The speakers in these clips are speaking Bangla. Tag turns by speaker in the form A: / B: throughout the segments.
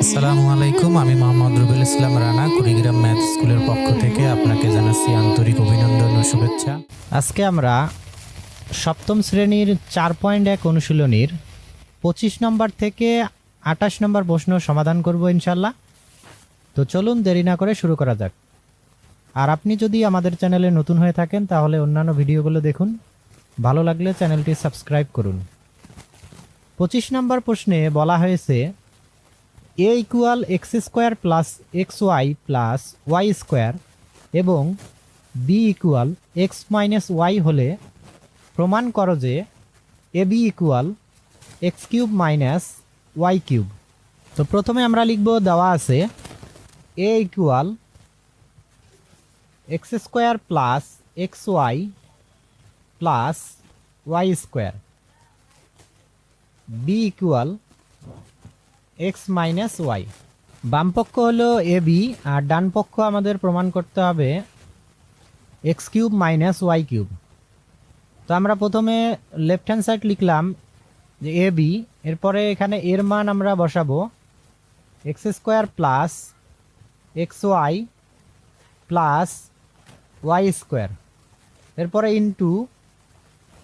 A: আসসালামু আলাইকুম, আমি মোহাম্মদ রুবেল ইসলাম রানা, কুড়িগ্রাম ম্যাথ স্কুলের পক্ষ থেকে আপনাকে জানাচ্ছি আন্তরিক অভিনন্দন ও শুভেচ্ছা।
B: আজকে আমরা সপ্তম শ্রেণির চার পয়েন্ট এক অনুশীলনীর পঁচিশ নম্বর থেকে আঠাশ নম্বর প্রশ্ন সমাধান করব ইনশাল্লাহ। তো চলুন দেরি না করে শুরু করা যাক। আর আপনি যদি আমাদের চ্যানেলে নতুন হয়ে থাকেন, তাহলে অন্যান্য ভিডিওগুলো দেখুন। ভালো লাগলে চ্যানেলটি সাবস্ক্রাইব করুন। পঁচিশ নম্বর প্রশ্নে বলা হয়েছে, A equal x square plus x y plus y square এবং B equal x minus y হলে প্রমাণ করো যে A B equal x cube minus y cube তো প্রথমে আমরা লিখব, দেওয়া আছে A equal x square plus x y plus y square B equal x minus y বাম পক্ষ হলো এ বি আর ডান পক্ষ আমাদের প্রমাণ করতে হবে x cube minus y cube তো আমরা প্রথমে লেফট হ্যান্ড সাইড লিখলাম যে এ বি এরপরে এখানে এর মান আমরা বসাবো x square plus x y plus y square এরপরে ইন্টু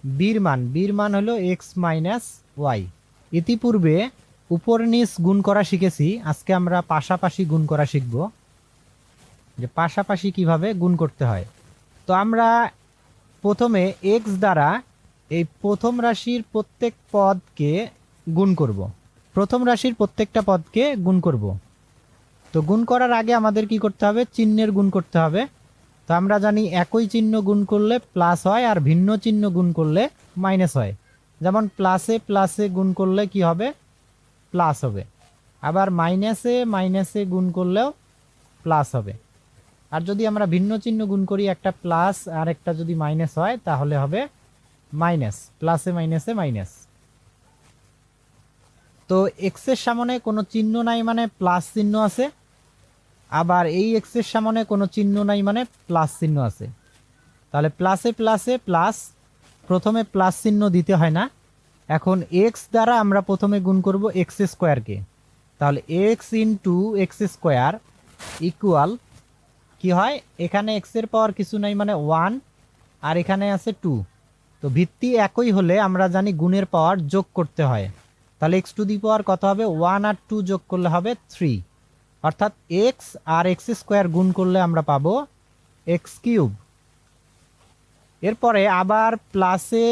B: বির মান বির মান হলো এক্স মাইনাস ওয়াই ইতিপূর্বে উপর নিচ গুণ করা শিখেছি, আজকে আমরা পাশাপাশি গুণ করা শিখব। যে পাশাপাশি কীভাবে গুণ করতে হয়। তো আমরা প্রথমে এক্স দ্বারা এই প্রথম রাশির প্রত্যেক পদকে গুণ করব। প্রথম রাশির প্রত্যেকটা পদকে গুণ করব। তো গুণ করার আগে আমাদের কি করতে হবে? চিহ্নের গুণ করতে হবে। তো আমরা জানি একই চিহ্ন গুণ করলে প্লাস হয় আর ভিন্ন চিহ্ন গুণ করলে মাইনাস হয়। যেমন প্লাসে প্লাসে গুণ করলে কি হবে? প্লাস হবে। আবার মাইনাসে মাইনাসে গুণ করলেও প্লাস হবে। আর যদি আমরা ভিন্ন চিহ্ন গুণ করি, একটা প্লাস আর একটা যদি মাইনাস হয়, তাহলে হবে মাইনাস প্লাসে মাইনাসে মাইনাস তো এক্সের সামনে কোনো চিহ্ন নাই মানে প্লাস চিহ্ন আছে। আবার এই এক্সের সামনে কোনো চিহ্ন নাই মানে প্লাস চিহ্ন আছে। তাহলে প্লাসে প্লাসে প্লাস প্রথমে প্লাস চিহ্ন দিতে হয় না। এখন এক্স দ্বারা আমরা প্রথমে গুণ করব এক্স স্কোয়ারকে তাহলে x into x square equal কী হয়? এখানে এক্সের পাওয়ার কিছু নাই মানে ওয়ান আর এখানে আছে টু তো ভিত্তি একই হলে আমরা জানি গুণের পাওয়ার যোগ করতে হয়। তাহলে এক্স টু দি পাওয়ার কত হবে? ওয়ান আর টু যোগ করলে হবে থ্রি অর্থাৎ এক্স আর এক্স স্কোয়ার গুণ করলে আমরা পাবো এক্স কিউব। এরপরে আবার প্লাসে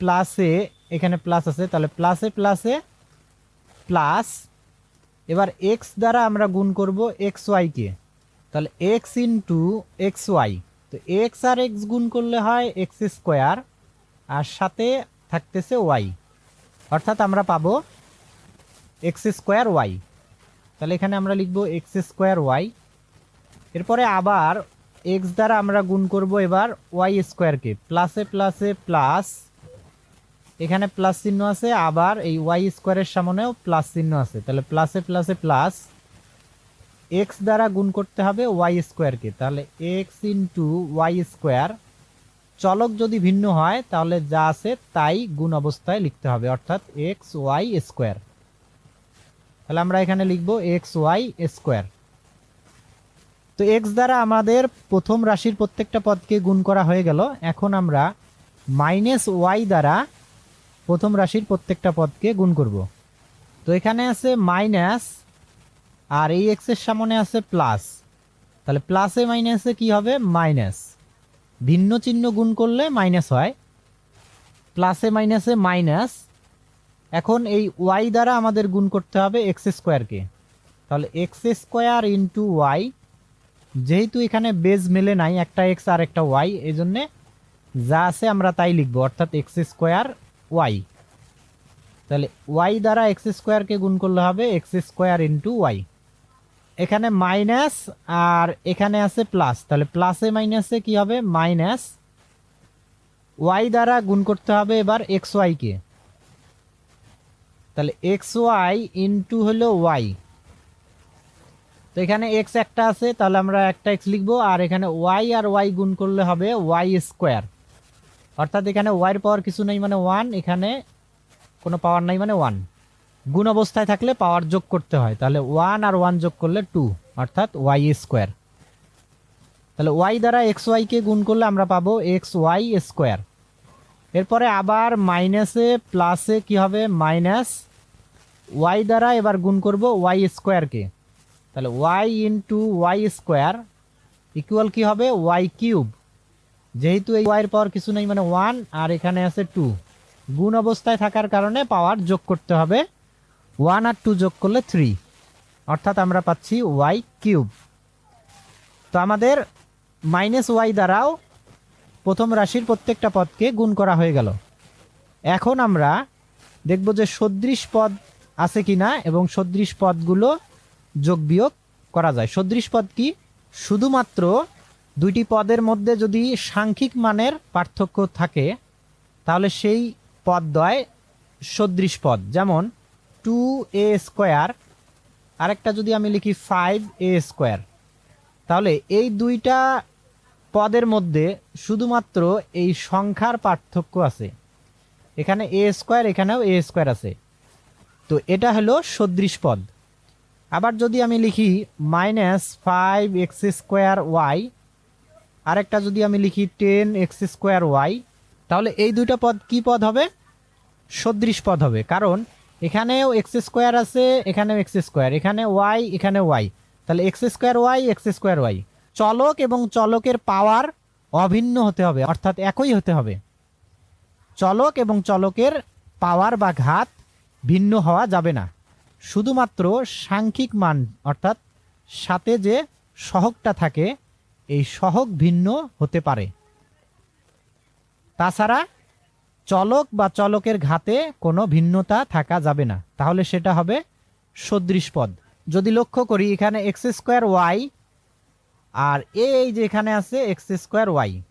B: প্লাসে এখানে প্লাস আছে, তাহলে প্লাসে প্লাসে প্লাস এবার এক্স দ্বারা আমরা গুণ করব এক্স ওয়াইকে তাহলে এক্স ইন্টু এক্স ওয়াই তো এক্স আর এক্স গুণ করলে হয় এক্স স্কোয়ার, আর সাথে থাকতেছে ওয়াই অর্থাৎ আমরা পাবো এক্স স্কোয়ার ওয়াই তাহলে এখানে আমরা লিখব এক্স স্কোয়ার ওয়াই এরপরে আবার এক্স দ্বারা আমরা গুণ করব এবার ওয়াই স্কোয়ারকে প্লাসে প্লাসে প্লাস এখানে প্লাস চিহ্ন আছে, আবার এই ওয়াই স্কোয়ারের সামনেও প্লাস চিহ্ন আছে। তাহলে প্লাসে প্লাসে প্লাস এক্স দ্বারা গুণ করতে হবে ওয়াই স্কোয়ারকে তাহলে এক্স ইন্টু ওয়াই স্কোয়ার, চলক যদি ভিন্ন হয়, তাহলে যা আছে তাই গুণ অবস্থায় লিখতে হবে, অর্থাৎ এক্স ওয়াই স্কোয়ার। তাহলে আমরা এখানে লিখব এক্স ওয়াই স্কোয়ার তো এক্স দ্বারা আমাদের প্রথম রাশির প্রত্যেকটা পদকে গুণ করা হয়ে গেল। এখন আমরা মাইনাস ওয়াই দ্বারা প্রথম রাশির প্রত্যেকটা পদকে গুণ করব। তো এখানে আছে মাইনাস আর এই এক্সের সামনে আছে প্লাস তাহলে প্লাসে মাইনাসে কি হবে? মাইনাস ভিন্ন চিহ্ন গুণ করলে মাইনাস হয়। প্লাসে মাইনাসে মাইনাস এখন এই ওয়াই দ্বারা আমাদের গুণ করতে হবে এক্স স্কোয়ারকে তাহলে এক্স স্কোয়ার ইন্টু ওয়াই যেহেতু এখানে বেজ মেলে নাই, একটা এক্স আর একটা ওয়াই এই জন্যে যা আছে আমরা তাই লিখব, অর্থাৎ এক্স স্কোয়ার ওয়াই তাহলে ওয়াই দ্বারা এক্স স্কোয়ারকে গুণ করলে হবে এক্স স্কোয়ার ইন্টু ওয়াই এখানে মাইনাস আর এখানে আছে প্লাস তাহলে প্লাসে মাইনাসে কি হবে? মাইনাস ওয়াই দ্বারা গুণ করতে হবে এবার এক্স ওয়াইকে তাহলে এক্স ওয়াই ইন্টু হলো ওয়াই তো এখানে এক্স একটা আছে, তাহলে আমরা একটা এক্স লিখব, আর এখানে ওয়াই আর ওয়াই গুণ করলে হবে ওয়াই স্কোয়ার অর্থাৎ এখানে ওয়াইয়ের পাওয়ার কিছু নেই মানে ওয়ান এখানে কোনো পাওয়ার নাই মানে ওয়ান গুণ অবস্থায় থাকলে পাওয়ার যোগ করতে হয়, তাহলে ওয়ান আর ওয়ান যোগ করলে টু অর্থাৎ ওয়াই স্কোয়ার তাহলে ওয়াই দ্বারা এক্স ওয়াইকে গুণ করলে আমরা পাবো এক্স ওয়াই স্কোয়ার এরপরে আবার মাইনাসে প্লাসে কি হবে? মাইনাস ওয়াই দ্বারা এবার গুণ করব ওয়াই স্কোয়ারকে তাহলে y into y square equal কি হবে? ওয়াই কিউব যেহেতু এই ওয়াইয়ের পাওয়ার কিছু নেই মানে ওয়ান আর এখানে আছে টু গুণ অবস্থায় থাকার কারণে পাওয়ার যোগ করতে হবে ওয়ান আর টু যোগ করলে থ্রি অর্থাৎ আমরা পাচ্ছি ওয়াই কিউব তো আমাদের মাইনাস ওয়াই দ্বারাও প্রথম রাশির প্রত্যেকটা পদকে গুণ করা হয়ে গেল। এখন আমরা দেখব যে সদৃশ পদ আছে কি না এবং সদৃশ পদগুলো যোগ বিয়োগ করা যায়। সদৃশ পদ কি? শুধুমাত্র দুইটি পদের মধ্যে যদি সাংখ্যিক মানের পার্থক্য থাকে, তাহলে সেই পদ পদদ্বয় সদৃশ পদ। যেমন টু এ স্কোয়ার আরেকটা যদি আমি লিখি ফাইভ এ স্কোয়ার তাহলে এই দুইটা পদের মধ্যে শুধুমাত্র এই সংখ্যার পার্থক্য আছে। এখানে এ স্কোয়ার এখানেও এ স্কোয়ার আছে। তো এটা হলো সদৃশ পদ। আবার যদি আমি লিখি minus five x square y আরেকটা যদি আমি লিখি টেন এক্স স্কোয়ার ওয়াই তাহলে এই দুইটা পদ কি পদ হবে? সদৃশ পদ হবে। কারণ এখানেও এক্স স্কোয়ার আছে, এখানেও এক্স স্কোয়ার এখানে ওয়াই এখানে ওয়াই তাহলে x square y x square y চলক এবং চলকের পাওয়ার অভিন্ন হতে হবে, অর্থাৎ একই হতে হবে। চলক এবং চলকের পাওয়ার বা ঘাত ভিন্ন হওয়া যাবে না। শুধুমাত্র সাংখ্যিক মান, অর্থাৎ সাথে যে সহগটা থাকে, এই সহগ ভিন্ন হতে পারে। তাছাড়া চলক বা চলকের ঘাতে কোনো ভিন্নতা থাকা যাবে না। তাহলে সেটা হবে সদৃশ পদ। যদি লক্ষ্য করি, এখানে এক্স স্কোয়ার ওয়াই আর এই যে এখানে আছে, এক্স স্কোয়ার ওয়াই।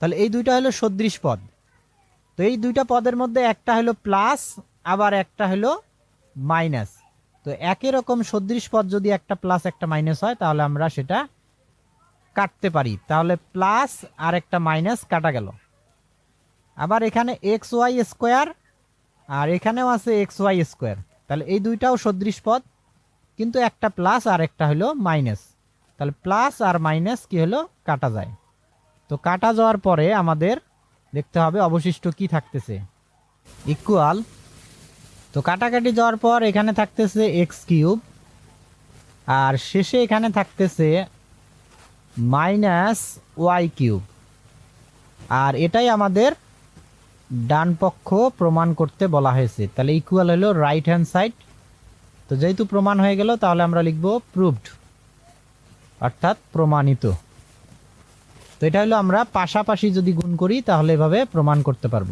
B: তাহলে এই দুইটা হলো সদৃশ পদ। তো এই দুইটা পদের মধ্যে একটা হলো প্লাস আবার একটা হলো মাইনাস। তো একই রকম সদৃশ পদ যদি একটা প্লাস একটা মাইনাস হয়, তাহলে আমরা সেটা কাটতে পারি। তাহলে প্লাস আর একটা মাইনাস কাটা গেল। আবার এখানে এক্স ওয়াই স্কোয়ার আর এখানেও আছে এক্স ওয়াই স্কোয়ার তাহলে এই দুইটাও সদৃশ পদ, কিন্তু একটা প্লাস আর একটা হলো মাইনাস তাহলে প্লাস আর মাইনাস কি হলো? কাটা যায়। তো কাটা যাওয়ার পরে আমাদের দেখতে হবে অবশিষ্ট কি থাকতেছে। ইকুয়াল তো কাটাকাটি যাওয়ার পর এখানে থাকতেছে এক্স কিউব আর শেষে এখানে থাকতেছে মাইনাস ওয়াই কিউব আর এটাই আমাদের ডান পক্ষ প্রমাণ করতে বলা হয়েছে। তাহলে ইকুয়াল হলো রাইট হ্যান্ড সাইড তো যেহেতু প্রমাণ হয়ে গেল, তাহলে আমরা লিখব প্রুভড অর্থাৎ প্রমাণিত। তো এটা হলো আমরা পাশাপাশি যদি গুণ করি, তাহলে এভাবে প্রমাণ করতে পারব।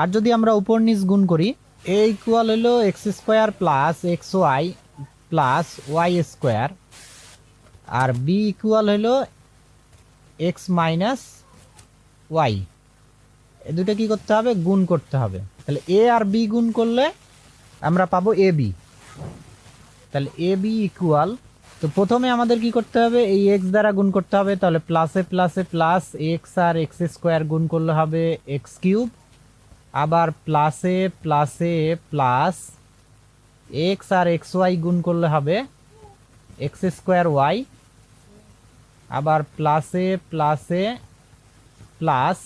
B: আর যদি আমরা উপর নিচ গুণ করি এ ইকুয়াল হলো x square plus x y plus y square. আর বি ইকুয়াল হলো এক্স মাইনাস ওয়াই। এ দুটো কি করতে হবে? গুণ করতে হবে। তাহলে এ আর বি গুণ করলে আমরা পাবো এ বি। তাহলে এ বি ইকুয়াল, তো প্রথমে আমাদের কি করতে হবে? এই এক্স দ্বারা গুণ করতে হবে। তাহলে প্লাসে প্লাসে প্লাস এক্স আর এক্স স্কোয়ার গুণ করলে হবে এক্স কিউব। আবার প্লাসে প্লাসে প্লাস এক্স আর এক্স ওয়াই গুণ করলে হবে এক্স স্কোয়ার ওয়াই আবার প্লাসে প্লাসে প্লাস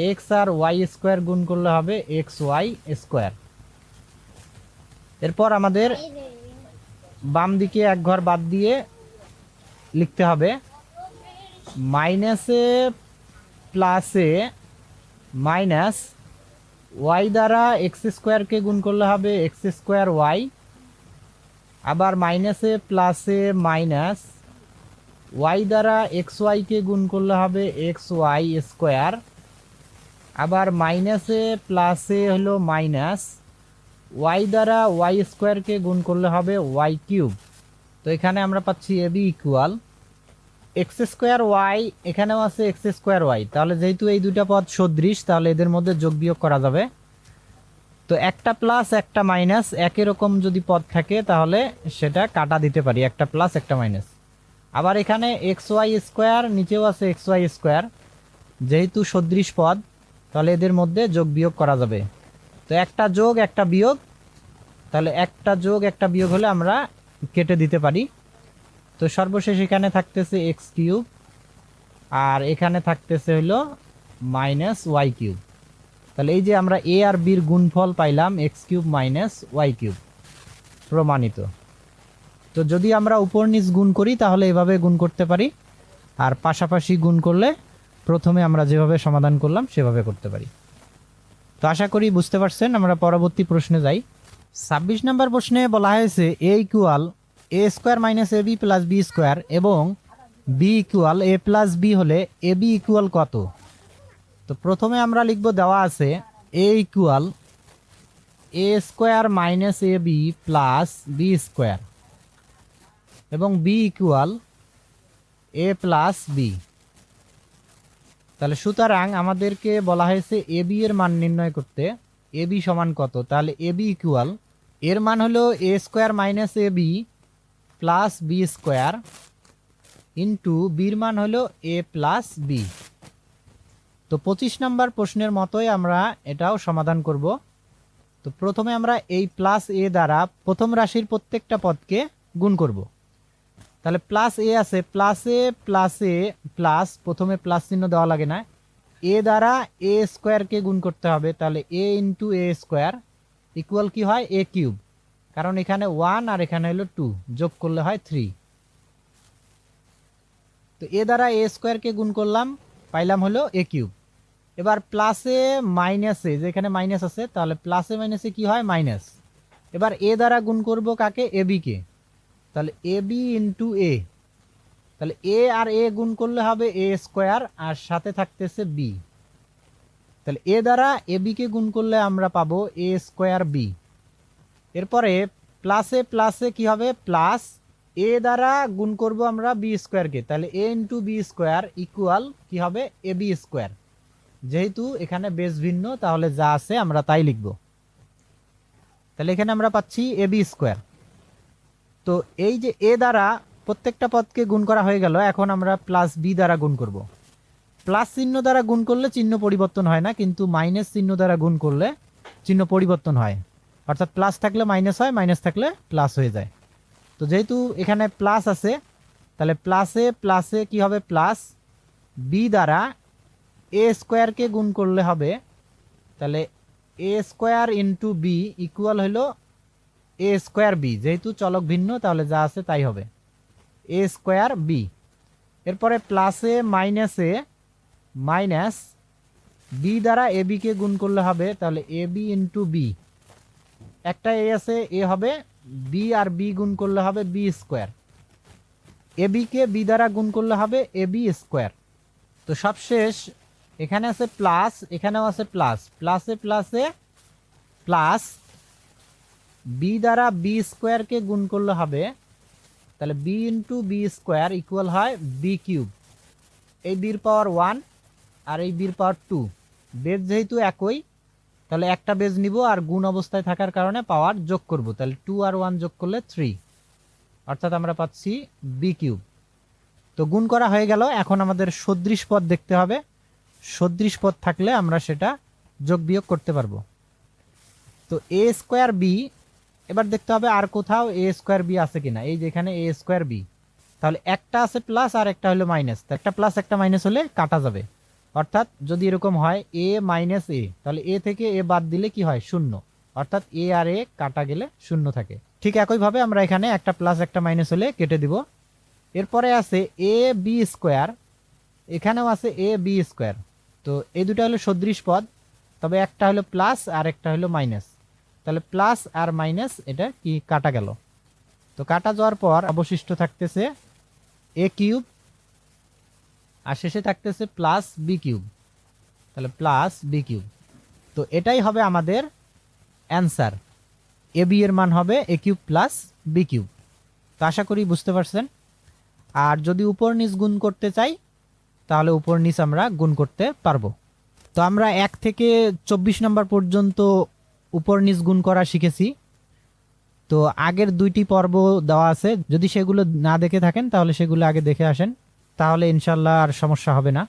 B: এক্স আর ওয়াই স্কোয়ার গুণ করলে হবে এক্স ওয়াই স্কোয়ার এরপর আমাদের বাম দিকে এক ঘর বাদ দিয়ে লিখতে হবে মাইনাসে প্লাসে মাইনাস ওয়াই দ্বারা এক্স স্কোয়ারকে গুণ করলে হবে এক্স স্কোয়ার ওয়াই আবার মাইনাসে প্লাসে মাইনাস ওয়াই দ্বারা এক্স ওয়াইকে গুণ করলে হবে এক্স ওয়াই স্কোয়ার আবার মাইনাসে প্লাসে হলো মাইনাস ওয়াই দ্বারা ওয়াই স্কোয়ারকে গুণ করলে হবে ওয়াই কিউব তো এখানে আমরা পাচ্ছি A B equal x square y, এখানেও আছে এক্স স্কোয়ার ওয়াই। তাহলে যেহেতু এই দুটা পদ সদৃশ, তাহলে এদের মধ্যে যোগ বিয়োগ করা যাবে। তো একটা প্লাস একটা মাইনাস একই রকম যদি পদ থাকে, তাহলে সেটা কাটা দিতে পারি। একটা প্লাস একটা মাইনাস আবার এখানে এক্স ওয়াই স্কোয়ার, নিচেও আছে এক্স ওয়াই স্কোয়ার। যেহেতু সদৃশ পদ, তাহলে এদের মধ্যে যোগ বিয়োগ করা যাবে। তো তো একটা যোগ, একটা বিয়োগ। তাহলে একটা যোগ, একটা বিয়োগ হলে আমরা কেটে দিতে পারি। তো সর্বশেষ এখানে থাকতেছে এক্স কিউব আর এখানে থাকতেছে হলো মাইনাস ওয়াই কিউব তাহলে এই যে আমরা এ আর বির গুণফল পাইলাম x cube minus y cube প্রমাণিত। তো যদি আমরা উপর নিচ গুণ করি, তাহলে এভাবে গুণ করতে পারি। আর পাশাপাশি গুণ করলে প্রথমে আমরা যেভাবে সমাধান করলাম, সেভাবে করতে পারি। তো আশা করি বুঝতে পারছেন, আমরা পরবর্তী প্রশ্নে যাই। ছাব্বিশ নম্বর প্রশ্নে বলা হয়েছে A equal A square minus A B plus B square এবং B equal A plus B হলে এ বি ইকুয়াল কত? তো প্রথমে আমরা লিখব দেওয়া আছে A equal A square minus A B plus B square এবং B equal A plus B তাহলে সুতরাং আমাদেরকে বলা হয়েছে এ বি এর মান নির্ণয় করতে এ বি সমান কত? তাহলে এ বি ইকুয়াল এর মান হলো A square minus A B plus B square into বির মান হলো এ প্লাস বি তো পঁচিশ নম্বর প্রশ্নের মতোই আমরা এটাও সমাধান করব। তো প্রথমে আমরা এই প্লাস এ দ্বারা প্রথম রাশির প্রত্যেকটা পদকে গুণ করব। তাহলে প্লাস এ আছে plus A plus A plus প্রথমে প্লাস চিহ্ন দেওয়া লাগে না। এ দ্বারা এ স্কোয়ারকে গুণ করতে হবে। তাহলে A into A square equal কি হয়? এ কিউব কারণ এখানে ওয়ান আর এখানে হলো টু যোগ করলে হয় থ্রি তো এ দ্বারা এ স্কোয়ারকে গুণ করলাম, পাইলাম হলো এ কিউব এবার প্লাসে মাইনাসে যেখানে মাইনাস আছে, তাহলে প্লাসে মাইনাসে কি হয়? মাইনাস এবার এ দ্বারা গুণ করব কাকে? এ বিকে তাহলে এ বি ইন্টু এ তাহলে এ আর এ গুণ করলে হবে এ স্কোয়ার আর সাথে থাকতেছে বি তাহলে এ দ্বারা এ বিকে গুণ করলে আমরা পাবো এ স্কোয়ার বি এরপরে প্লাসে প্লাসে কি হবে? প্লাস এ দ্বারা গুণ করব আমরা বি স্কোয়ারকে তাহলে A into B square equal কি হবে? এ বি স্কোয়ার যেহেতু এখানে বেশ ভিন্ন, তাহলে যা আছে আমরা তাই লিখব। তাহলে এখানে আমরা পাচ্ছি এ বি স্কোয়ার তো এই যে এ দ্বারা প্রত্যেকটা পদকে গুণ করা হয়ে গেল, এখন আমরা প্লাস বি দ্বারা গুণ করব। প্লাস চিহ্ন দ্বারা গুণ করলে চিহ্ন পরিবর্তন হয় না, কিন্তু মাইনাস চিহ্ন দ্বারা গুণ করলে চিহ্ন পরিবর্তন হয়। অর্থাৎ প্লাস থাকলে মাইনাস হয় মাইনাস থাকলে প্লাস হয়ে যায়। তো যেহেতু এখানে প্লাস আছে, তাহলে প্লাসে প্লাসে কি হবে? প্লাস বি দ্বারা এ স্কোয়ারকে গুণ করলে হবে, তাহলে A square into B equal হলো এ স্কোয়ার বি যেহেতু চলক ভিন্ন, তাহলে যা আছে তাই হবে। এ স্কোয়ার বি এরপরে প্লাসে মাইনাসে মাইনাস বি দ্বারা এ বিকে গুণ করলে হবে, তাহলে এ বি ইন্টু বি একটা এ আছে এ হবে বি আর বি গুণ করলে হবে বি স্কোয়ার এ বিকে বি দ্বারা গুণ করলে হবে এ বি স্কোয়ার তো সবশেষ এখানে আছে প্লাস এখানেও আছে প্লাস প্লাসে প্লাসে প্লাস বি দ্বারা বি স্কোয়ারকে গুণ করলে হবে, তাহলে b into b square equal হয় বি কিউব এই বির পাওয়ার ওয়ান আর এই বির পাওয়ার টু বেজ যেহেতু একই তাহলে একটা বেজ নিব আর গুণ অবস্থায় থাকার কারণে পাওয়ার যোগ করব। তাহলে টু আর ওয়ান যোগ করলে থ্রি অর্থাৎ আমরা পাচ্ছি বি কিউব তো গুণ করা হয়ে গেল। এখন আমাদের সদৃশ পদ দেখতে হবে। সদৃশ পদ থাকলে আমরা সেটা যোগ বিয়োগ করতে পারব। তো এ স্কোয়ার বি এবার দেখতে হবে আর কোথাও এ স্কোয়ার বি আছে কিনা। এই যেখানে এ স্কোয়ার বি তাহলে একটা আছে প্লাস আর একটা হলো মাইনাস তো একটা প্লাস একটা মাইনাস হলে কাটা যাবে। অর্থাৎ যদি এরকম হয় এ মাইনাস এ তাহলে এ থেকে এ বাদ দিলে কি হয়? শূন্য। অর্থাৎ এ আর এ কাটা গেলে শূন্য থাকে। ঠিক একইভাবে আমরা এখানে একটা প্লাস একটা মাইনাস হলে কেটে দিব। এরপরে আছে এ বি স্কোয়ার এখানেও আছে এ বি স্কোয়ার তো এই দুটো হলো সদৃশ পদ। তবে একটা হলো প্লাস আর একটা হলো মাইনাস তাহলে প্লাস আর মাইনাস এটা কি কাটা গেল? তো কাটা যাওয়ার পর অবশিষ্ট থাকতেছে এ কিউব আর শেষে থাকতেছে প্লাস বি কিউব তাহলে প্লাস বি কিউব তো এটাই হবে আমাদের অ্যান্সার এ বি এর মান হবে a cube plus b cube তো আশা করি বুঝতে পারছেন? আর যদি উপর নিচ গুণ করতে চাই, তাহলে উপর নিচ আমরা গুণ করতে পারব। তো আমরা এক থেকে চব্বিশ নম্বর পর্যন্ত উপর নিচ গুণ করা শিখেছি। তো আগের দুইটি পর্ব দেওয়া আছে। যদি সেগুলো না দেখে থাকেন, তাহলে সেগুলো আগে দেখে আসেন। তাহলে ইনশাল্লাহ আর সমস্যা হবে না।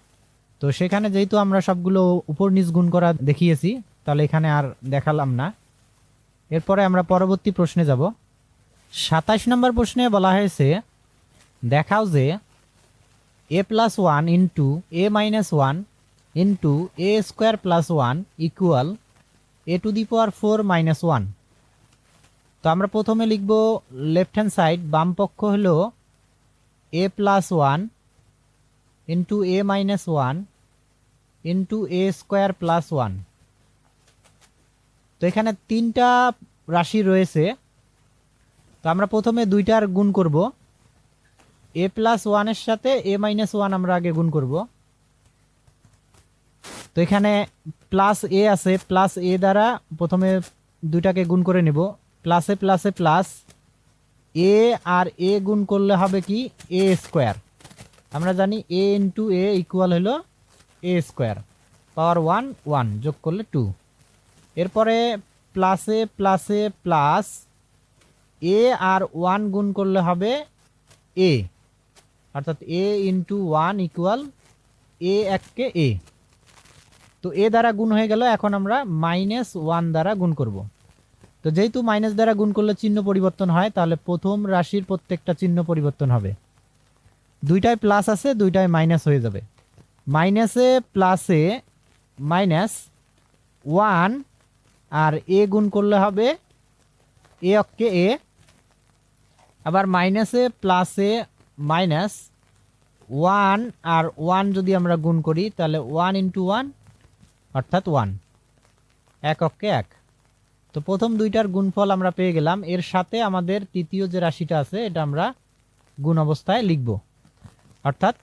B: তো সেখানে যেহেতু আমরা সবগুলো উপর নিচ গুণ করা দেখিয়েছি, তাহলে এখানে আর দেখালাম না। এরপরে আমরা পরবর্তী প্রশ্নে যাব। সাতাশ নম্বর প্রশ্নে বলা হয়েছে, দেখাও যে a plus one into a minus one into a square plus one equal a to the power four minus one তো আমরা প্রথমে লিখব লেফট হ্যান্ড সাইড, বাম পক্ষ হলো a plus one into a minus one into a square plus one তো এখানে তিনটা রাশি রয়েছে। তো আমরা প্রথমে দুইটার গুণ করব। এ প্লাস ওয়ানের সাথে এ মাইনাস ওয়ান আমরা আগে গুণ করব। তো এখানে প্লাস এ আছে প্লাস এ দ্বারা প্রথমে দুইটাকে গুণ করে নেব। প্লাসে প্লাসে প্লাস এ আর এ গুণ করলে হবে কি? এ স্কোয়ার আমরা জানি এ ইন্টু এ ইকুয়াল হলো a square power one one যোগ করলে টু এরপরে প্লাসে প্লাসে প্লাস এ আর ওয়ান গুণ করলে হবে এ অর্থাৎ a into one equal a এককে এ তো এ দ্বারা গুণ হয়ে গেল, এখন আমরা মাইনাস ওয়ান দ্বারা গুণ করব। তো যেহেতু মাইনাস দ্বারা গুণ করলে চিহ্ন পরিবর্তন হয়, তাহলে প্রথম রাশির প্রত্যেকটা চিহ্ন পরিবর্তন হবে। দুইটায় প্লাস আছে দুইটায় মাইনাস হয়ে যাবে। মাইনাসে প্লাসে মাইনাস ওয়ান আর এ গুণ করলে হবে এ অক্ষে এ আবার মাইনাসে প্লাসে মাইনাস ওয়ান আর ওয়ান যদি আমরা গুণ করি, তাহলে ওয়ান ইন্টু ওয়ান অর্থাৎ ওয়ান এক অক্ষে এক। তো প্রথম দুইটার গুণফল আমরা পেয়ে গেলাম। এর সাথে আমাদের তৃতীয় যে রাশিটা আছে, এটা আমরা গুণ অবস্থায় লিখব। অর্থাৎ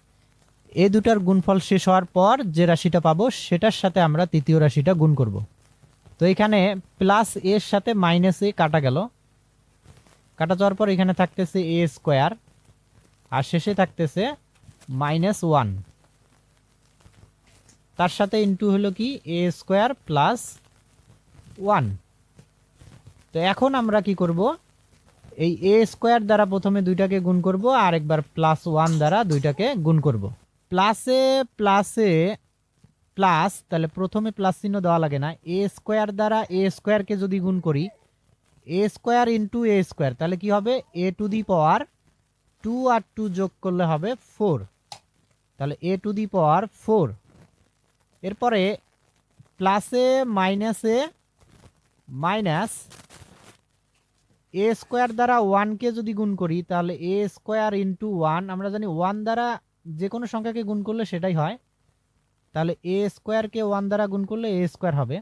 B: এ দুটার গুণফল শেষ হওয়ার পর যে রাশিটা পাবো, সেটার সাথে আমরা তৃতীয় রাশিটা গুণ করব। তো এখানে প্লাস এর সাথে মাইনাস এ কাটা গেল। কাটা যাওয়ার পর এখানে থাকতেছে এ স্কোয়ার আর শেষে থাকতেছে মাইনাস ওয়ান তার সাথে ইন্টু হলো কি? এ স্কোয়ার প্লাস ওয়ান তো এখন আমরা কি করব? এই এ স্কোয়ার দ্বারা প্রথমে দুইটাকে গুণ করব, আর একবার প্লাস ওয়ান দ্বারা দুইটাকে গুণ করব। প্লাসে প্লাসে প্লাস তাহলে প্রথমে প্লাস চিহ্ন দেওয়া লাগে না। এ স্কোয়ার দ্বারা এ স্কোয়ারকে যদি গুণ করি a square into a square তাহলে কি হবে? A to the power two R two যোগ করলে হবে ফোর তাহলে এ টু দি পাওয়ার ফোর এরপরে প্লাসে মাইনাসে মাইনাস এ স্কোয়ার দ্বারা ওয়ানকে যদি গুণ করি, তাহলে এ স্কোয়ার ইন্টু ওয়ান আমরা জানি ওয়ান দ্বারা যে কোনো সংখ্যাকে গুণ করলে সেটাই হয়। তাহলে এ স্কোয়ারকে ওয়ান দ্বারা গুণ করলে এ স্কোয়ার হবে।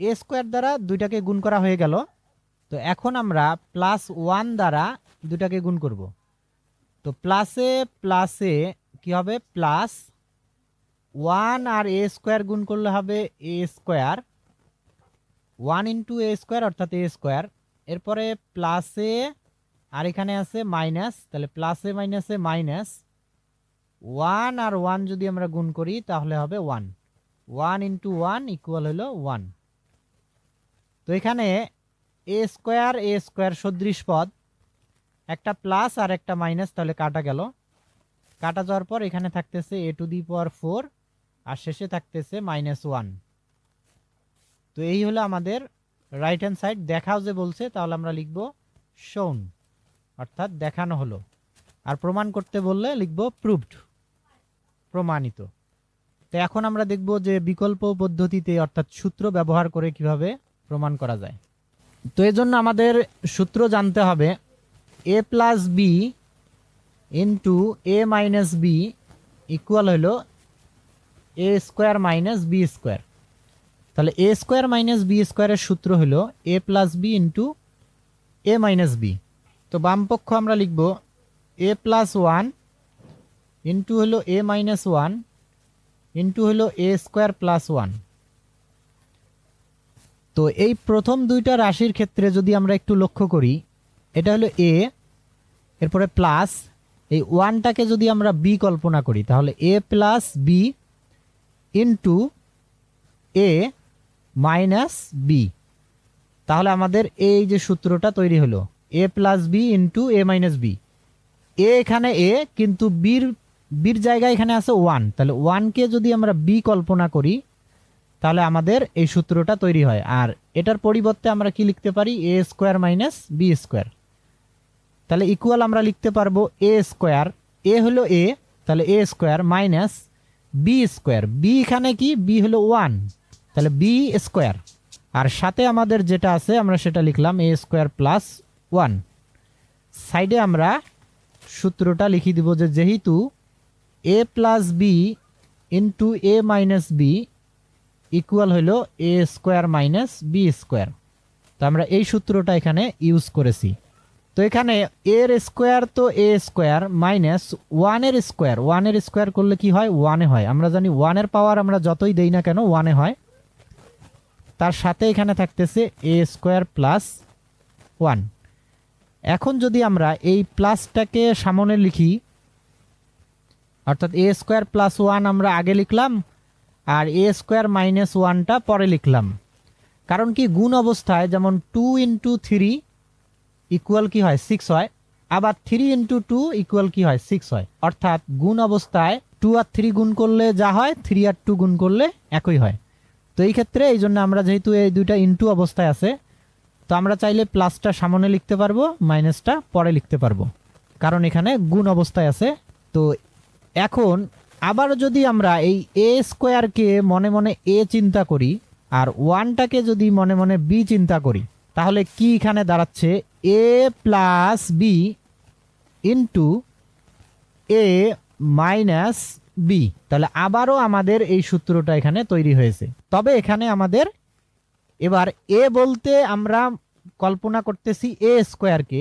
B: এ স্কোয়ার দ্বারা দুইটাকে গুণ করা হয়ে গেল। তো এখন আমরা প্লাস ওয়ান দ্বারা দুটাকে গুণ করব। তো প্লাসে প্লাসে কি হবে? প্লাস ওয়ান আর এ স্কোয়ার গুণ করলে হবে a square one into a square অর্থাৎ এ স্কোয়ার এরপরে প্লাসে আর এখানে আছে মাইনাস তাহলে প্লাসে মাইনাসে মাইনাস ওয়ান আর ওয়ান যদি আমরা গুণ করি, তাহলে হবে one one into one equal হলো ওয়ান তো এখানে এ স্কোয়ার এ স্কোয়ার সদৃশ পদ, একটা প্লাস আর একটা মাইনাস তাহলে কাটা গেল। কাটা যাওয়ার পর এখানে থাকতেছে এ টু দি পাওয়ার ফোর আর শেষে থাকতেছে মাইনাস ওয়ান তো এই হলো আমাদের রাইট হ্যান্ড সাইড দেখাও যে বলছে, তাহলে আমরা লিখব শোন অর্থাৎ দেখানো হলো। আর প্রমাণ করতে বললে লিখব প্রুভড প্রমাণিত। তো এখন আমরা দেখব যে বিকল্প পদ্ধতিতে, অর্থাৎ সূত্র ব্যবহার করে কীভাবে প্রমাণ করা যায়। তো এর জন্য আমাদের সূত্র জানতে হবে a plus b into a minus b equal হলো a square minus b square তাহলে এ স্কোয়ার মাইনাস বি স্কোয়ারের সূত্র হলো a plus b into a minus b তো বামপক্ষ আমরা লিখব এ প্লাস ওয়ান ইন্টু হলো এ মাইনাস ওয়ান ইন্টু হলো এ স্কোয়ার প্লাস ওয়ান তো এই প্রথম দুইটা রাশির ক্ষেত্রে যদি আমরা একটু লক্ষ্য করি, এটা হলো এ এরপরে প্লাস এই ওয়ানটাকে যদি আমরা বি কল্পনা করি, তাহলে a plus b into a minus b তাহলে আমাদের এই যে সূত্রটা তৈরি হলো a plus b into a minus b a এখানে এ কিন্তু বির বির জায়গায় এখানে আছে ওয়ান তাহলে ওয়ানকে যদি আমরা বি কল্পনা করি, তাহলে আমাদের এই সূত্রটা তৈরি হয়। আর এটার পরিবর্তে আমরা কি লিখতে পারি? A square minus b square তাহলে ইকুয়াল আমরা লিখতে পারব এ স্কোয়ার এ হলো এ তাহলে a square minus b square b এখানে কি? বি হলো ওয়ান তাহলে বি স্কোয়ার আর সাথে আমাদের যেটা আছে, আমরা সেটা লিখলাম এ স্কোয়ার প্লাস ওয়ান সাইডে আমরা সূত্রটা লিখে দিব যে যেহেতু a plus b into a minus b equal হলো a square minus b square তো আমরা এই সূত্রটা এখানে ইউজ করেছি। তো এখানে এর স্কোয়ার তো এ স্কোয়ার মাইনাস ওয়ানের স্কোয়ার ওয়ানের স্কোয়ার করলে কি হয়? ওয়ানে হয়। আমরা জানি ওয়ানের পাওয়ার আমরা যতই দেই না কেন ওয়ানে হয়। তার সাথে এখানে থাকতেছে এ স্কোয়ার প্লাস ওয়ান এখন যদি আমরা এই প্লাসটাকে সামনে লিখি, অর্থাৎ এ স্কোয়ার প্লাস ওয়ান আমরা আগে লিখলাম, আর এ স্কোয়ার মাইনাস ওয়ানটা পরে লিখলাম। কারণ কি গুণ অবস্থায় যেমন টু ইন্টু থ্রি ইকুয়াল কি হয়? সিক্স হয়। আবার থ্রি ইন্টু টু ইকুয়াল কি হয়? সিক্স হয়। অর্থাৎ গুণ অবস্থায় টু আর থ্রি গুণ করলে যা হয়? থ্রি আর টু গুণ করলে একই হয়। তো এই ক্ষেত্রে এই জন্য আমরা যেহেতু এই দুইটা ইনটু অবস্থায় আছে, তো আমরা চাইলে প্লাসটা সামনে লিখতে পারব, মাইনাসটা পরে লিখতে পারব। কারণ এখানে গুণ অবস্থায় আছে, তো এখন আবার যদি আমরা এই এ স্কোয়ারকে মনে মনে এ চিন্তা করি, আর ওয়ানটাকে যদি মনে মনে বি চিন্তা করি, তাহলে কি এখানে দাঁড়াচ্ছে? A plus b into a minus b তাহলে আবারও আমাদের এই সূত্রটা এখানে তৈরি হয়েছে। তবে এখানে আমাদের এবার এ বলতে আমরা কল্পনা করতেছি এ স্কোয়ারকে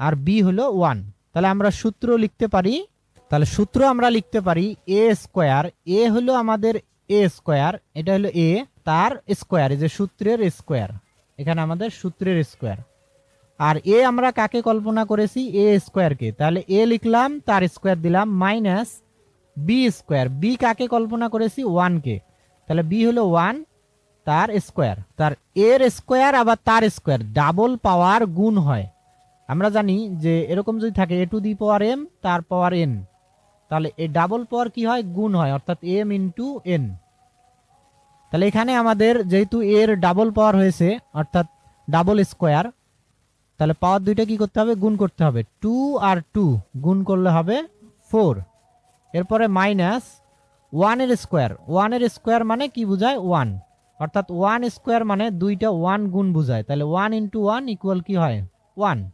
B: আর বি হলো ওয়ান তাহলে আমরা সূত্র লিখতে পারি, তাহলে সূত্র আমরা লিখতে পারি এ স্কোয়ার এ হলো আমাদের এ স্কোয়ার এটা হলো এ তার স্কোয়ার এই যে সূত্রের স্কোয়ার এখানে আমাদের সূত্রের স্কোয়ার আর এ আমরা কাকে কল্পনা করেছি? এ স্কোয়ারকে তাহলে এ লিখলাম, তার স্কোয়ার দিলাম মাইনাস বি স্কোয়ার বি কাকে কল্পনা করেছি? ওয়ানকে তাহলে বি হলো ওয়ান তার স্কোয়ার তার এর স্কোয়ার আবার তার স্কোয়ার ডাবল পাওয়ার গুণ হয়। আমরা জানি যে এরকম যদি থাকে এ টু দি পাওয়ার এম তার পাওয়ার এন তাহলে এ ডাবল পাওয়ার কি হয়? গুণ হয়, অর্থাৎ এম ইন্টু এন তাহলে এখানে আমাদের যেহেতু এর ডাবল পাওয়ার হয়েছে, অর্থাৎ ডাবল স্কোয়ার তাহলে পাওয়ার দুইটা কি করতে হবে? গুণ করতে হবে। টু আর টু গুণ করলে হবে ফোর এরপরে মাইনাস ওয়ানের স্কোয়ার। ওয়ানের স্কোয়ার মানে কি বোঝায়? ওয়ান। অর্থাৎ ওয়ান স্কোয়ার মানে দুইটা ওয়ান গুণ বোঝায়। তাহলে ওয়ান ইন্টু ওয়ান ইকুয়াল কী হয়? ওয়ান।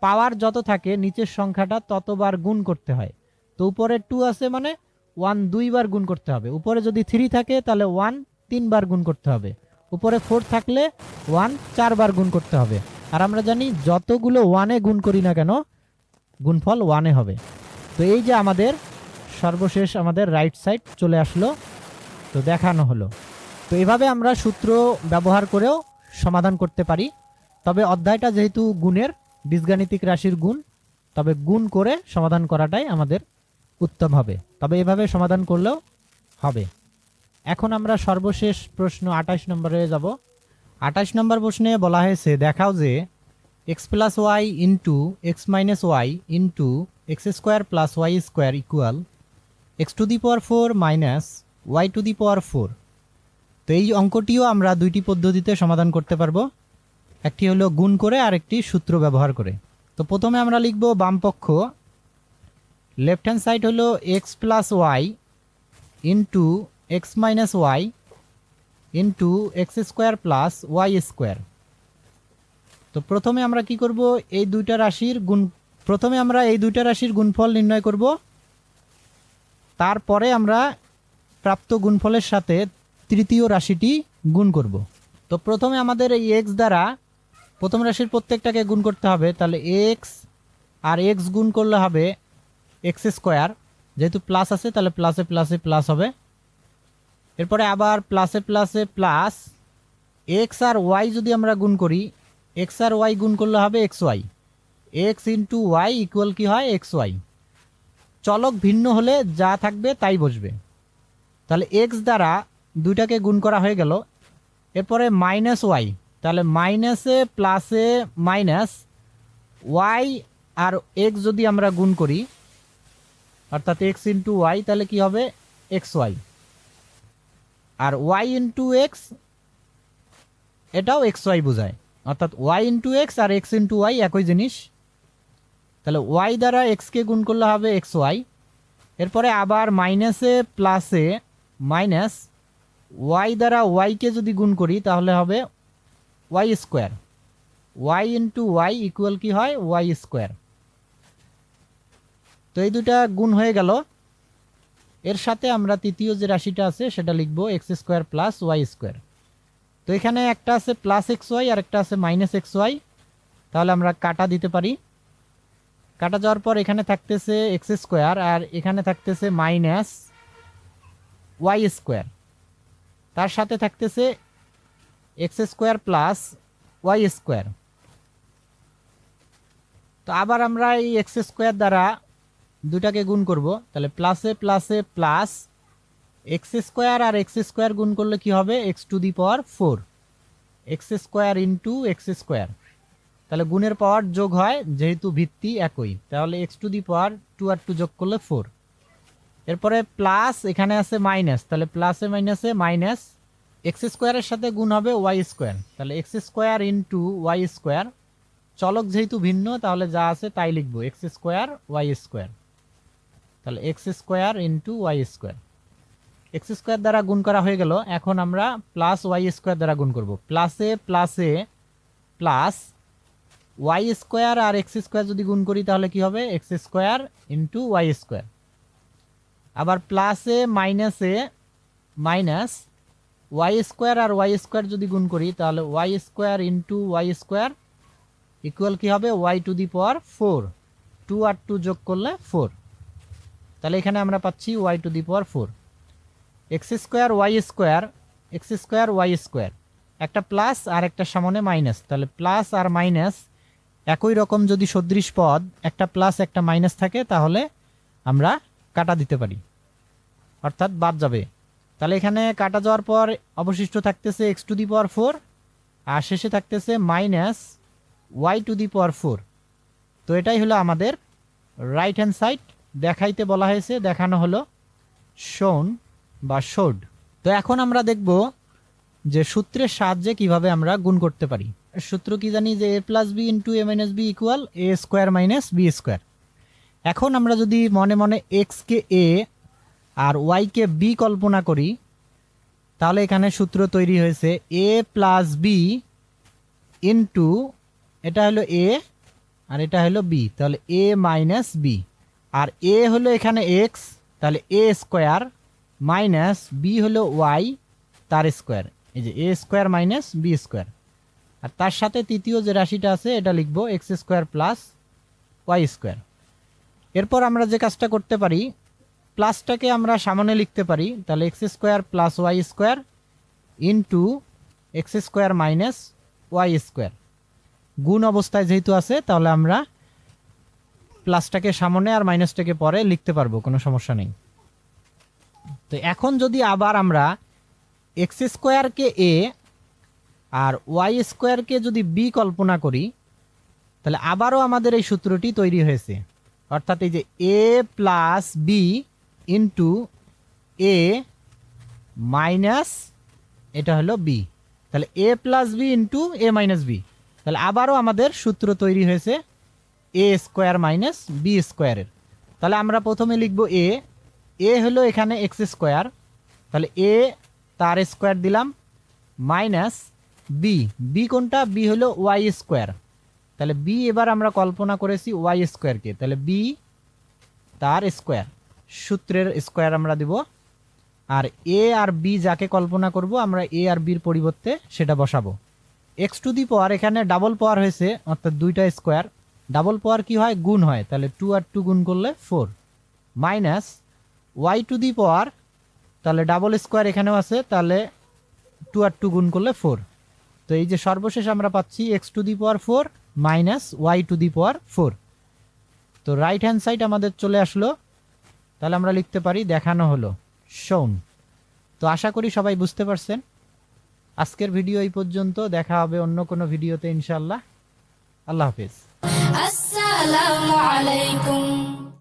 B: পাওয়ার যত থাকে, নিচের সংখ্যাটা ততবার গুণ করতে হয়। তো উপরে টু আছে মানে ওয়ান দুইবার গুণ করতে হবে। উপরে যদি থ্রি থাকে, তাহলে ওয়ান তিনবার গুণ করতে হবে। উপরে ফোর থাকলে ওয়ান চারবার গুণ করতে হবে। আর আমরা জানি যতগুলো ওয়ানে গুণ করি না কেন, গুণফল ওয়ানে হবে। তো এই যে আমাদের সর্বশেষ আমাদের রাইট সাইড চলে আসলো, তো দেখানো হলো। তো এভাবে আমরা সূত্র ব্যবহার করেও সমাধান করতে পারি। তবে অধ্যায়টা যেহেতু গুণের, বীজগাণিতিক রাশির গুণ, তবে গুণ করে সমাধান করাটাই আমাদের উত্তম হবে। তবে এভাবে সমাধান করলেও হবে। এখন আমরা সর্বশেষ প্রশ্ন আঠাশ নম্বরে যাব। আঠাশ নম্বর প্রশ্নে বলা হয়েছে, দেখাও যে x plus y into x minus y into x square plus y square equal x to the power four minus y to the power four. তো এই অঙ্কটিও আমরা দুইটি পদ্ধতিতে সমাধান করতে পারব। একটি হলো গুণ করে আর একটি সূত্র ব্যবহার করে। তো প্রথমে আমরা লিখব বামপক্ষ লেফট হ্যান্ড সাইড হলো x plus y into x minus y into x square plus y square তো প্রথমে আমরা কি করব? এই দুইটা রাশির গুণ প্রথমে আমরা এই দুইটা রাশির গুণফল নির্ণয় করব। তারপরে আমরা প্রাপ্ত গুণফলের সাথে তৃতীয় রাশিটি গুণ করব। তো প্রথমে আমাদের এই এক্স দ্বারা প্রথম রাশির প্রত্যেকটাকে গুণ করতে হবে। তাহলে এক্স আর এক্স গুণ করলে হবে এক্স স্কোয়ার। যেহেতু প্লাস আছে, তাহলে প্লাসে প্লাসে প্লাস হবে। এরপরে আবার প্লাসে প্লাসে প্লাস এক্স আর ওয়াই যদি আমরা গুণ করি এক্স আর ওয়াই গুণ করলে হবে x y x into y equal কি হয়? এক্স ওয়াই চলক ভিন্ন হলে যা থাকবে তাই বসবে। তাহলে এক্স দ্বারা দুইটাকে গুণ করা হয়ে গেল। এরপরে মাইনাস ওয়াই তাহলে মাইনাসে প্লাসে মাইনাস ওয়াই আর এক্স যদি আমরা গুণ করি, অর্থাৎ এক্স ইন্টু ওয়াই তাহলে কি হবে? এক্স ওয়াই আর ওয়াই ইন্টু এক্স এটাও এক্স ওয়াই বোঝায়। অর্থাৎ ওয়াই ইন্টু এক্স আর এক্স ইন্টু ওয়াই একই জিনিস। তাহলে ওয়াই দ্বারা এক্সকে গুণ করলে হবে এক্স ওয়াই এরপরে আবার মাইনাসে প্লাসে মাইনাস ওয়াই দ্বারা ওয়াইকে যদি গুণ করি, তাহলে হবে y square y into y equal কি হয়? ওয়াই স্কোয়ার তো এই দুটা গুণ হয়ে গেল। এর সাথে আমরা তৃতীয় যে রাশিটা আছে, সেটা লিখব x square plus y square তো এখানে একটা আছে প্লাস এক্স ওয়াই আর একটা আছে মাইনাস এক্স ওয়াই তাহলে আমরা কাটা দিতে পারি। কাটা যাওয়ার পর এখানে থাকতেছে এক্স স্কোয়ার আর এখানে থাকতেছে মাইনাস ওয়াই স্কোয়ার তার সাথে থাকতেছে x square plus y square তো আবার আমরা এই এক্স স্কোয়ার দ্বারা দুটাকে গুণ করব। তাহলে প্লাসে প্লাসে প্লাস এক্স স্কোয়ার আর এক্স স্কোয়ার গুণ করলে কি হবে? X to the power four x square into x square তাহলে গুণের পাওয়ার যোগ হয় যেহেতু ভিত্তি একই। তাহলে x to the power two R two যোগ করলে ফোর এরপরে প্লাস এখানে আছে মাইনাস তাহলে প্লাসে মাইনাসে মাইনাস এক্স স্কোয়ারের সাথে গুণ হবে ওয়াই স্কোয়ার তাহলে x square into y square চলক যেহেতু ভিন্ন, তাহলে যা আছে তাই লিখব এক্স স্কোয়ার ওয়াই স্কোয়ার তাহলে x square into y square x square দ্বারা গুণ করা হয়ে গেল, এখন আমরা প্লাস ওয়াই স্কোয়ার দ্বারা গুণ করব। প্লাসে প্লাসে প্লাস ওয়াই স্কোয়ার আর এক্স স্কোয়ার যদি গুণ করি, তাহলে কি হবে? X square into y square আবার প্লাসে মাইনাসে মাইনাস ওয়াই স্কোয়ার আর ওয়াই স্কোয়ার যদি গুণ করি, তাহলে y square into y square equal কি হবে? Y to the power four two R two যোগ করলে ফোর তাহলে এখানে আমরা পাচ্ছি y to the power four x square y square x square y square একটা প্লাস আর একটা সামনে মাইনাস তাহলে প্লাস আর মাইনাস একই রকম যদি সদৃশ পদ, একটা প্লাস একটা মাইনাস থাকে, তাহলে আমরা কাটা দিতে পারি। অর্থাৎ বাদ যাবে। তাহলে এখানে কাটা যাওয়ার পর অবশিষ্ট থাকতেছে x to the power four আর শেষে থাকতেছে minus y to the power four তো এটাই হলো আমাদের রাইট হ্যান্ড সাইড দেখাইতে বলা হয়েছে, দেখানো হলো শোন বা শোড তো এখন আমরা দেখব যে সূত্রের সাহায্যে কীভাবে আমরা গুণ করতে পারি। সূত্র কি জানি যে a plus b into a minus b equal a square minus b square এখন আমরা যদি মনে মনে এক্সকে এ আর ওয়াইকে বি কল্পনা করি, তাহলে এখানে সূত্র তৈরি হয়েছে এ প্লাস বি ইন্টু এটা হলো এ আর এটা হলো বি তাহলে এ মাইনাস বি আর এ হলো এখানে এক্স তাহলে এ স্কোয়ার মাইনাস বি হলো ওয়াই তার স্কোয়ার এই যে a square minus b square আর তার সাথে তৃতীয় যে রাশিটা আছে, এটা লিখব x square plus y square এরপর আমরা যে কাজটা করতে পারি প্লাসটাকে আমরা সামনে লিখতে পারি, তাহলে x square plus y square into x square minus y square গুণ অবস্থায় যেহেতু আছে, তাহলে আমরা প্লাসটাকে সামনে আর মাইনাসটাকে পরে লিখতে পারব, কোনো সমস্যা নেই। তো এখন যদি আবার আমরা এক্স স্কোয়ারকে এ আর ওয়াই স্কোয়ারকে যদি বি কল্পনা করি, তাহলে আবারও আমাদের এই সূত্রটি তৈরি হয়েছে। অর্থাৎ এই যে a plus b into a minus এটা হলো বি। তাহলে a plus b into a minus b. তাহলে আবারও আমাদের সূত্র তৈরি হয়েছে এ স্কোয়ার মাইনাস বি স্কোয়ারের। তাহলে আমরা প্রথমে লিখব এ। এ হলো এখানে এক্স স্কোয়ার। তাহলে এ তার স্কোয়ার দিলাম মাইনাস বি বি কোনটা? বি হলো ওয়াই স্কোয়ার তাহলে বি এবার আমরা কল্পনা করেছি ওয়াই স্কোয়ারকে তাহলে বি তার স্কোয়ার সূত্রের স্কোয়ার আমরা দিব। আর এ আর বি যাকে কল্পনা করব, আমরা এ আর বির পরিবর্তে সেটা বসাবো। এক্স টু দি পাওয়ার এখানে ডাবল পাওয়ার হয়েছে, অর্থাৎ দুইটা স্কোয়ার ডাবল পাওয়ার কি হয়? গুণ হয়। তাহলে টু আর টু গুণ করলে four minus y to the power তাহলে ডাবল স্কোয়ার এখানেও আছে, তাহলে টু আর টু গুণ করলে ফোর তো এই যে সর্বশেষ আমরা পাচ্ছি x to the power four minus y to the power four তো রাইট হ্যান্ড সাইড আমাদের চলে আসলো। তাহলে আমরা লিখতে পারি দেখানো হলো শোন তো আশা করি সবাই বুঝতে পারছেন। আজকের ভিডিও এই পর্যন্ত, দেখা হবে অন্য কোনো ভিডিওতে ইনশাল্লাহ আল্লাহ হাফিজ।
C: আসসালামু আলাইকুম।